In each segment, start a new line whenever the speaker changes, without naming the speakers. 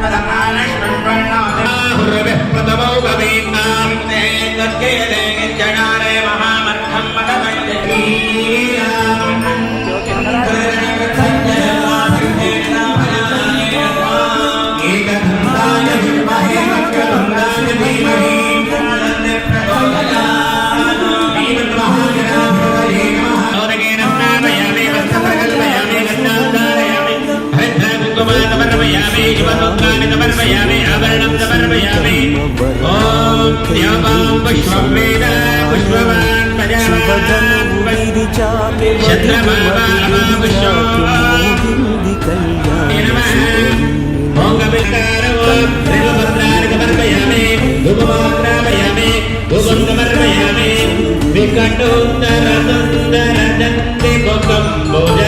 సమర్పయామి శివసూత్రాన్ని సమర్పయామి ఆభరణం సమర్పయామి ఓం ధ్యాపాం పుష్పం వేద పుష్పవాన్ ప్రజావాన్ చంద్రమామా పుష్పం నమః ఓం కపిలకారో త్రిభద్రాన్ని సమర్పయామి ధూపమాగ్రాపయామి ధూపం సమర్పయామి వికటోత్తర సుందర దంతి ముఖం Bhujagendra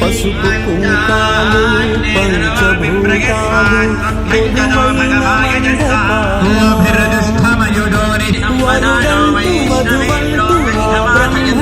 Pasukukum kalu, pancabhutalu, kumayinandama, uabhiradishthamayudu. మంగళయామి
పసుపు కుంకాలు పంచభూతాలు మృదువైన మండపాలు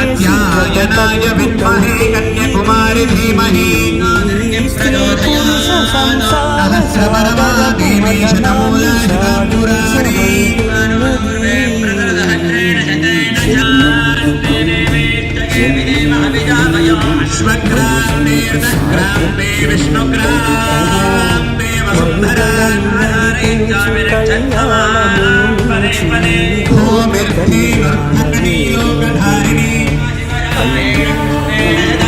అధ్యాయనాయ విద్మహే కన్యకుమారి ధీమహి
స్త్రీ పురుష సంసార Oh, my God.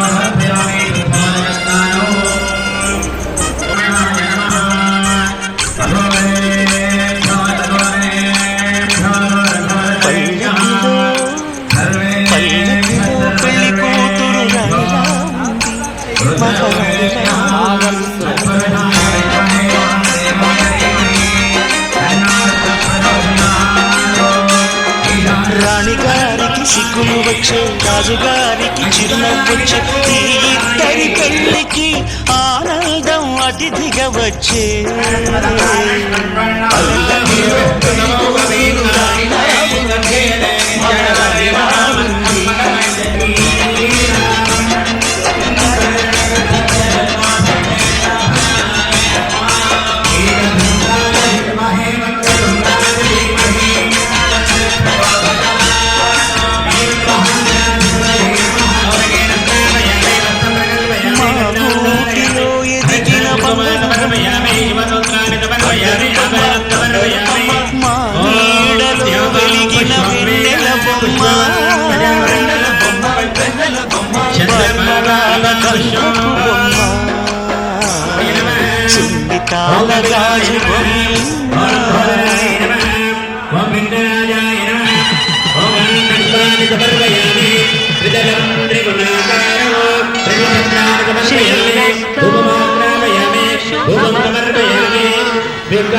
రాణిగారికి సిగ్గులు వచ్చే రాజుగారికి చిరునవ్వొచ్చే ఈ ఇద్దరి పెళ్ళికి ఆనందం అతిథిగా వచ్చే. రాణి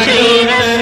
శ్రీరస్తు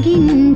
பொங்கின்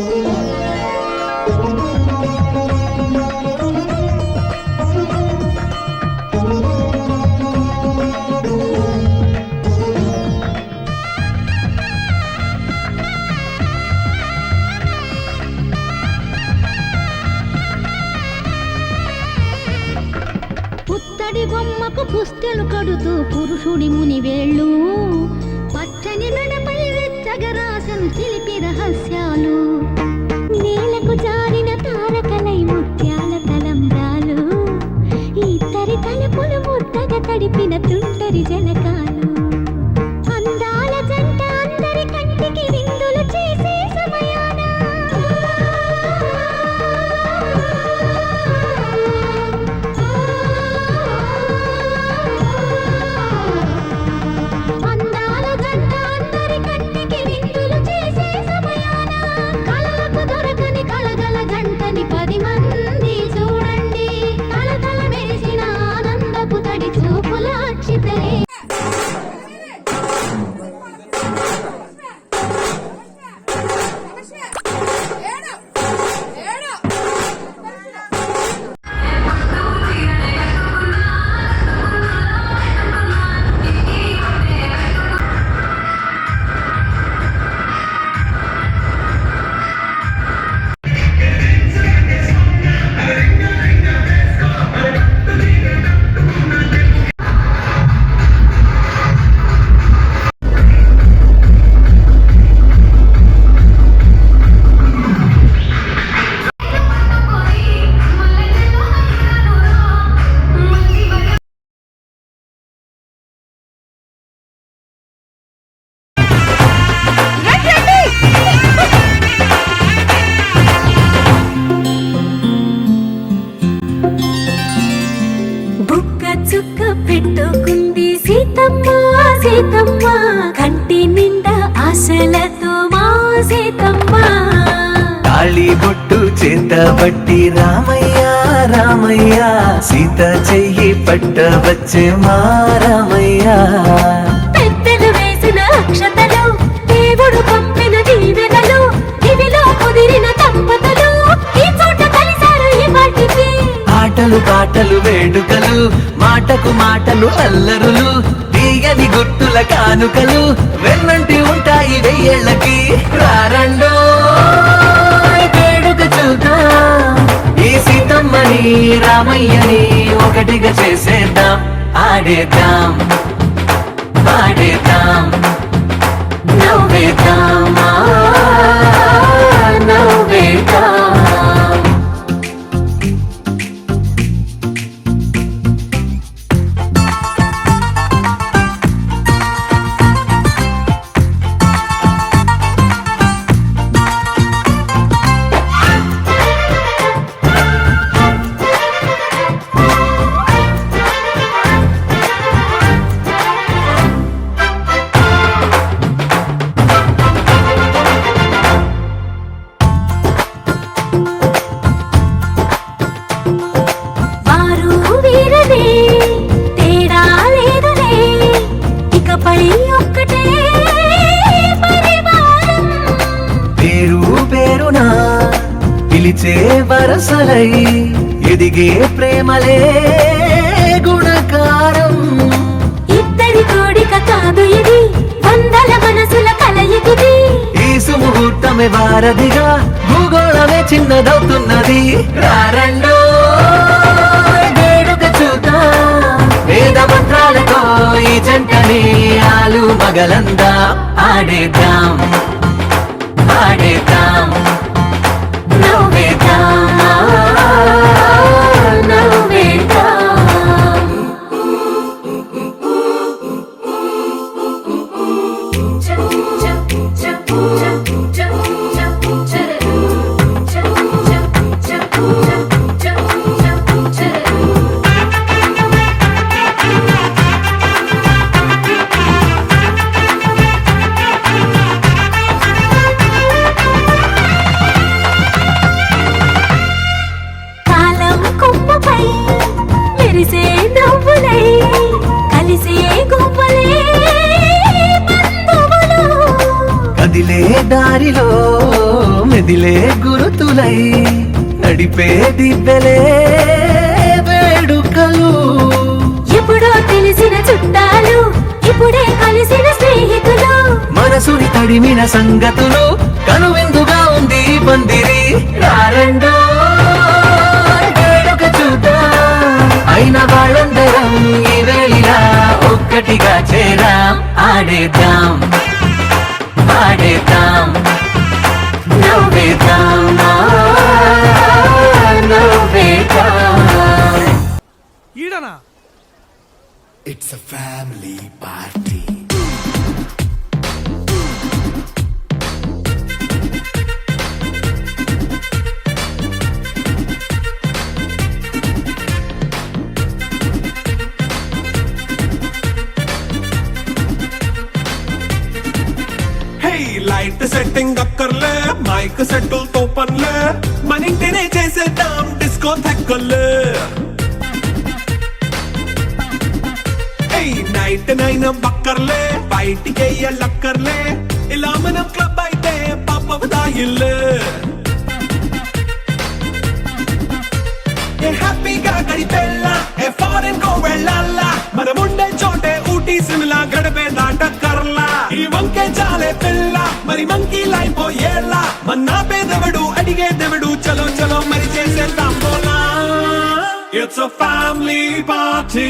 పుత్తడి బొమ్మకు పుస్తెలు కడుతూ పురుషుడి ముని వేళ్ళు. పచ్చని మెడపై వెచ్చగరాసను తెలిపి రహస్యాలు.
చేత బట్టి రామయ్య రామయ్య సీత చెయ్యి పట్ట వచ్చే మా రామయ్య.
పెద్దలు వేసిన అక్షతలు దేవుడు పంపిన దీవెనలు ఇవిలో కుదిరిన దంపతులు ఈ చోట కలిశారు ఈ వాటికి
ఆటలు పాటలు వేడుకలు మాటకు మాటలు అల్లరులు తీయని గుట్టుల కానుకలు వెన్నంటి ఉంటాయి వెయ్యేళ్ళకి. రారండో ఈ సీతమ్మని రామయ్యని ఒకటిగా చేసేద్దాం. ఆడేద్దాం పాడేద్దాం
నవ్వే ఒక్కటే
పేరు పేరునా పిలిచే వరసలై ఎదిగే ప్రేమలే గుణకారం.
ఇద్దరి కోడిక కాదు ఇది వందల మనసుల కలయికిది.
ఈ సుముహూర్తం ముహూర్తమే వారధిగా భూగోళమే చిన్నదవుతున్నది. రారండో వేడుక చూద్దాం. వేద జంటని ఆలు మగలందా ఆడేద్దాం ఆడేద్దాం దారిలో మెదిలే గురుతులై నడిపే దివ్వెలే వేడుకలు.
ఎప్పుడో తెలిసిన చుట్టాలు ఇప్పుడే కలిసిన స్నేహితులు.
మనసుని తడిమిన సంగతులు కనువిందుగా ఉంది పందిరి రారండో వేడుక చూద్దాం. అయిన వాళ్ళందరం ఈ వేళిలా ఒక్కటిగా చేరాం ఆడేద్దాం.
It's a family party.
Light setting అక్కర్లే మైక్ సెట్టులతో పనులే మన ఇంటినే చేసేద్దాం డిస్కో తెక్కర్లే నైన్ బక్కర్లే బయటికి లక్కర్లే ఇలా మనం క్లబ్ అయితే పాపదాయిల్లే ఏ హ్యాపీగా గడిపెళ్ళా ఏ ఫారెన్ కో వెళ్ళాలా మనం ఉండే చోటే ఊటీ సిమ్లా గడిపే దాటక్కర్లా ఈ వంకే చాలే పిల్ల మరి మంకీ లైపోయేలా మన్నా పేదవడు అడిగే దేవుడు చలో చలో మరి చేసేద్దాం పోలా it's a family party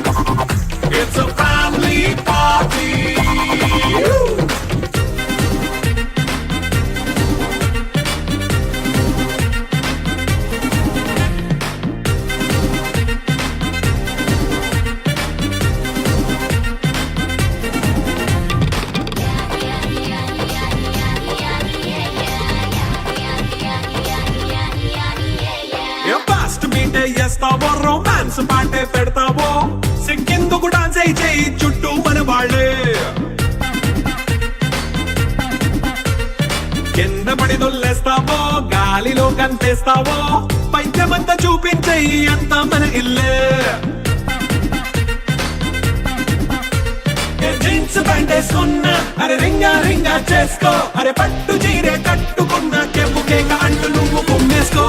Fast చేస్తావో? రొమాన్స్ పాటే పెడతావో? సిక్కిందుకు డాన్స్ అయి చేయి చుట్టూ మన వాళ్ళే. కింద పడి దొల్లేస్తావో? గాలిలో కంతేస్తావో పైద్యమంతా చూపించేయి అంతా మన ఇల్లే. జీన్స్ ప్యాంట్ వేసుకున్నా అరే రింగా రింగా చేసుకో. అరే పట్టు చీరే కట్టుకున్నా కెప్పుకే అంటూ నువ్వు కుమ్మేసుకో.